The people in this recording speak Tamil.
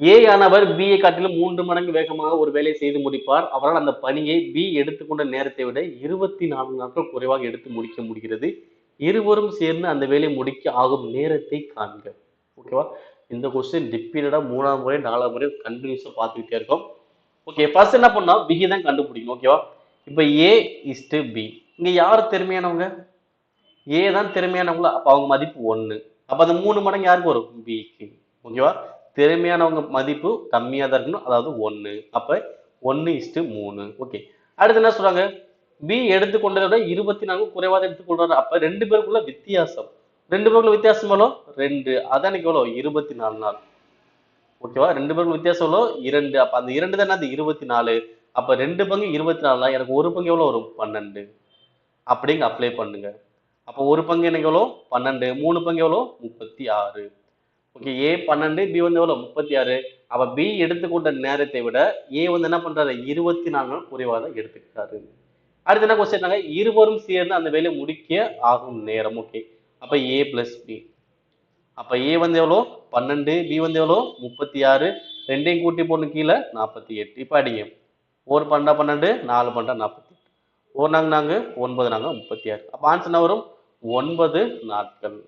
ஏ ஆனவர் B காட்டிலும் மூன்று மடங்கு வேகமாக ஒரு வேலையை செய்து முடிப்பார். அவரால் அந்த பணியை பி எடுத்துக்கொண்ட நேரத்தை விட இருபத்தி நான்கு நாட்கள் குறைவாக எடுத்து முடிக்க முடிகிறது. இருவரும் சேர்ந்து அந்த வேலையை முடிக்க ஆகும் நேரத்தை காண்க. ஓகேவா இந்த கொஸ்டின் ரிப்பீட்டடாக மூணாவது முறை நாலாவது முறை கண்டினியூஸாக பார்த்துக்கிட்டே இருக்கோம். ஓகே ஃபர்ஸ்ட் என்ன பண்ணா விகிதம் கண்டுபிடிக்கும் ஓகேவா இப்போ ஏ இஸ்டு பி இங்க யார் திறமையானவங்க? ஏ தான் திறமையானவங்களா? அப்போ அவங்க மதிப்பு ஒன்று அப்போ அந்த மூணு மடங்கு யாருக்கு வரும்? பிக்கு ஓகேவா திறமையானவங்க மதிப்பு கம்மியாக தான் இருக்கணும். அதாவது ஒன்று அப்போ ஒன்று இஷ்டு மூணு. ஓகே அடுத்து என்ன சொல்கிறாங்க பி எடுத்துக்கொண்டதை விட இருபத்தி நான்கு குறைவாக எடுத்துக்கொள்றாரு அப்போ ரெண்டு பேருக்குள்ள வித்தியாசம். ரெண்டு பேருக்குள்ள வித்தியாசம் எவ்வளோ? ரெண்டு. அதான் எனக்கு எவ்வளோ? இருபத்தி நாலு நாள். ஓகேவா ரெண்டு பேருக்கு வித்தியாசம் எவ்வளோ? இரண்டு. அப்போ அந்த இரண்டு தான் அது இருபத்தி நாலு. அப்போ ரெண்டு பங்கு இருபத்தி நாலு தான். எனக்கு ஒரு பங்கு எவ்வளோ வரும்? பன்னெண்டு. அப்படிங்க அப்ளை பண்ணுங்க. அப்போ ஒரு பங்கு எனக்கு எவ்வளோ? பன்னெண்டு. மூணு பங்கு எவ்வளோ? முப்பத்தி ஆறு. ஓகே ஏ பன்னெண்டு பி வந்து எவ்வளோ முப்பத்தி ஆறு. அப்போ பி எடுத்துக்கொண்ட நேரத்தை விட ஏ வந்து என்ன பண்ணுறாரு இருபத்தி நாலு நாள் குறைவாக தான் எடுத்துக்கிட்டாரு. அடுத்து என்ன கொஸ்டின் இருவரும் சேர்ந்து அந்த வேலையை முடிக்க ஆகும் நேரம். ஓகே அப்போ ஏ பிளஸ் பி அப்போ ஏ வந்து எவ்வளோ பன்னெண்டு பி வந்து எவ்வளோ முப்பத்தி ஆறு. ரெண்டையும் கூட்டி போடணும் கீழே நாற்பத்தி எட்டு. இப்போ அடிங்க. ஒரு பன்னெண்டா பன்னெண்டு நாலு பன்னெண்டா நாற்பத்தி எட்டு. ஒரு நாங்க நாங்க ஒன்பது நாங்க முப்பத்தி ஆறு. அப்போ ஆன்சர் என்ன வரும்? ஒன்பது நாட்கள்.